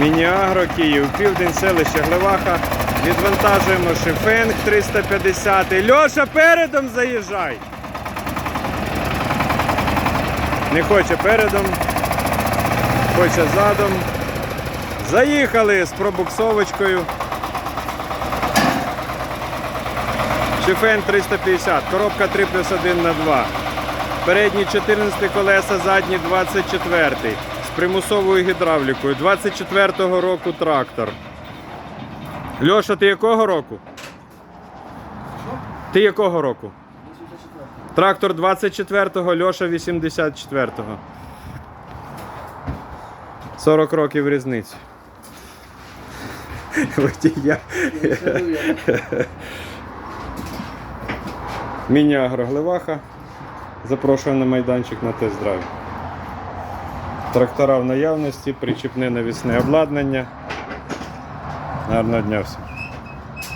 Мініагро, Київ, південь, селище Глеваха. Відвантажуємо шифенг 350. Льоша, передом заїжджай. Не хоче передом, хоче задом. Заїхали з пробуксовочкою. Шифен 350, коробка 3 плюс 1 на 2. Передні 14 колеса, задні 24. З примусовою гідравлікою. 24-го року трактор. Льоша, ти якого року? Ти якого року? Трактор 24-го, Льоша 84-го. 40 років різниці. Водія. Міні-агро Глеваха. Запрошую на майданчик на тест-драйв. Трактора в наявності, причіпне навісне обладнання. Гарного дня всім.